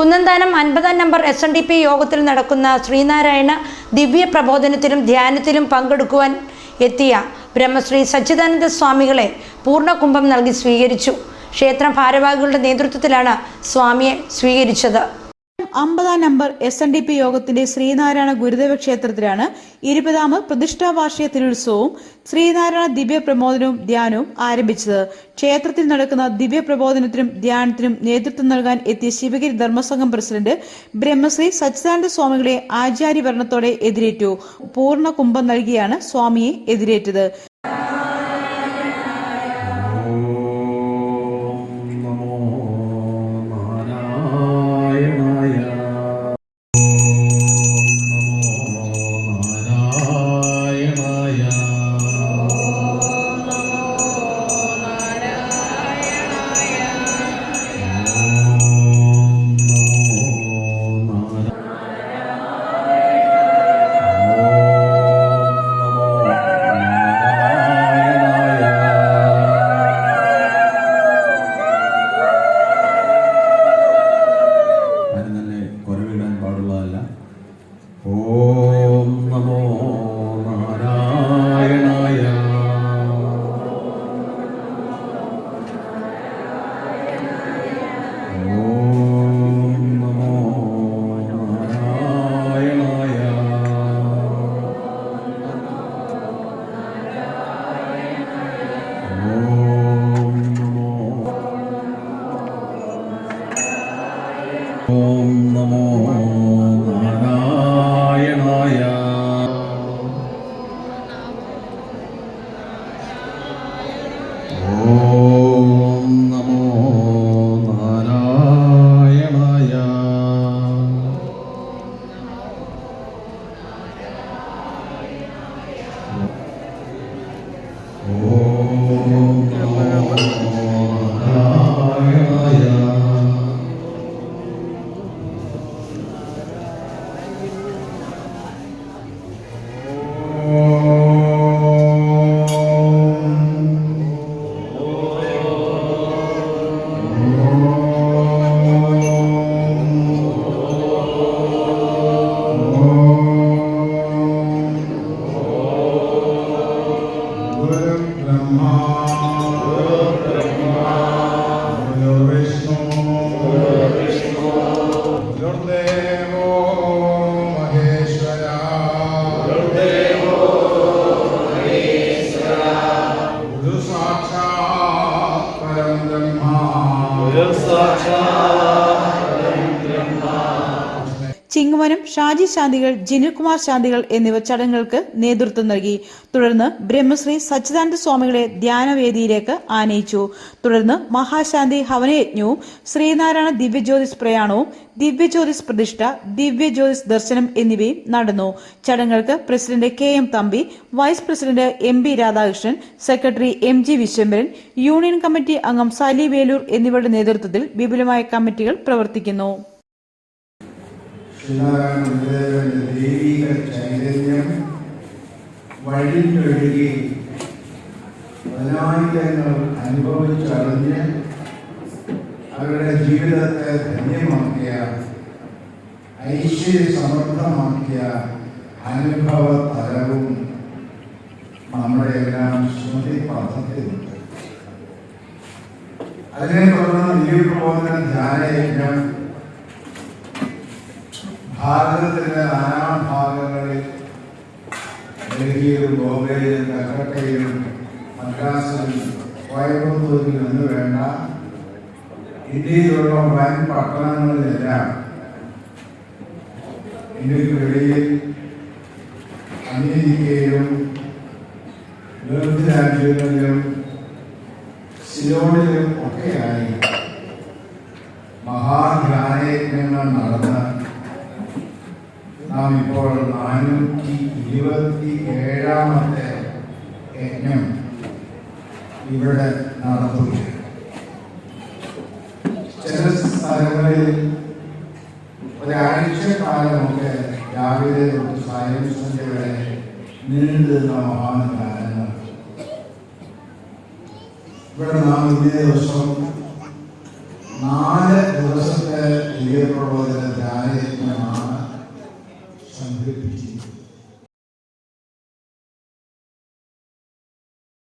കുന്നന്താനം അൻപതാം number S N D P യോഗത്തിൽ നടക്കുന്ന ശ്രീനാരായണ ദിവ്യ പ്രബോധനത്തിലും ധ്യാനത്തിലും പങ്കെടുക്കുവാൻ എത്തിയ ബ്രഹ്മശ്രീ സച്ചിദാനന്ദ സ്വാമികളെ പൂർണകുംഭം നൽകി സ്വീകരിച്ചു. ക്ഷേത്ര ഭാരവാഹികളുടെ നേതൃത്വത്തിലാണ് സ്വാമിയെ സ്വീകരിച്ചത്. അമ്പതാം number S N D P യോഗത്തിന്റെ ശ്രീനാരായണ ഗുരുദേവ ക്ഷേത്രത്തിലാണ് ഇരുപതാമ് പ്രതിഷ്ഠാ വാർഷിക തിരുത്സവവും ശ്രീനാരായണ ദിവ്യ പ്രബോധനവും ധ്യാനവും ആരംഭിച്ചത്. ക്ഷേത്രത്തിൽ നടക്കുന്ന ദിവ്യ പ്രബോധനത്തിനും ധ്യാനത്തിനും നേതൃത്വം നൽകാൻ എത്തിയ ശിവഗിരി ധർമ്മസംഘം പ്രസിഡന്റ് ബ്രഹ്മശ്രീ സച്ചിദാനന്ദ സ്വാമികളെ ആചാര്യവർണത്തോടെ എതിരേറ്റു. പൂർണ കുംഭം നൽകിയാണ് സ്വാമിയെ എതിരേറ്റത്. കുറവിടാൻ ഓം നമോ Raja. ചിങ്ങവനം ഷാജി ശാന്തികൾ ജിനിൽകുമാർ ശാന്തികൾ എന്നിവർ ചടങ്ങുകൾക്ക് നേതൃത്വം നൽകി. തുടർന്ന് ബ്രഹ്മശ്രീ സച്ചിദാനന്ദ സ്വാമികളെ ധ്യാനവേദിയിലേക്ക് ആനയിച്ചു. തുടർന്ന് മഹാശാന്തി ഹവനയജ്ഞവും ശ്രീനാരായണ ദിവ്യജ്യോതിസ് പ്രയാണവും ദിവ്യജ്യോതിസ് പ്രതിഷ്ഠ ദിവ്യജ്യോതിസ് ദർശനം എന്നിവയും നടന്നു. ചടങ്ങുകൾക്ക് president K M Thampi vice president M B Radhakrishnan secretary M G Viswambharan union committee അംഗം സലി വേലൂർ എന്നിവരുടെ നേതൃത്വത്തിൽ വിപുലമായ കമ്മിറ്റികൾ പ്രവർത്തിക്കുന്നു. ഗുരുദേവന്റെ ദൈവിക ചൈതന്യം വഴിഞ്ഞൊഴുകി പതിനായിരങ്ങൾ അനുഭവിച്ചറിഞ്ഞ് അവരുടെ ജീവിതത്തെ ധന്യമാക്കിയ ഐശ്വര്യ സമൃദ്ധമാക്കിയ അനുഭവ തലവും നമ്മുടെ എല്ലാം സ്മൃതി പദ്ധതിയിലുണ്ട് അതിനെ തുടർന്ന് ദിവ്യപ്രബോധന ധ്യാനയജ്ഞം ഭാരതത്തിലെ നാനാഭാഗങ്ങളിൽ ഡൽഹിയിലും ബോംബെയിലും കൽക്കട്ടയിലും മദ്രാസിലും കോയമ്പത്തൂരിലും എന്ന് വേണ്ട. ഇന്ത്യയിലുള്ള വൻ പട്ടണങ്ങളിലെല്ലാം ഇന്ത്യയ്ക്ക് വെളിയിൽ അമേരിക്കയിലും ഗൾഫ് രാജ്യങ്ങളിലും സിലോണിലും ഒക്കെയായി മഹാധ്യാനയജ്ഞങ്ങൾ നാം ഇപ്പോൾ നാനൂറ്റി ഇരുപത്തി ഏഴാമത്തെ യജ്ഞം ഇവിടെ നടത്തുകയാണ് ചില സ്ഥലങ്ങളിൽ ഒരാഴ്ചക്കാലമൊക്കെ രാവിലെ തൊട്ട് സായം സന്ധ്യ വരെ നീണ്ടു നിന്ന മഹാകാലങ്ങൾ ഇവിടെ നാം ഇന്നേ ദിവസം നാല് ദിവസത്തെ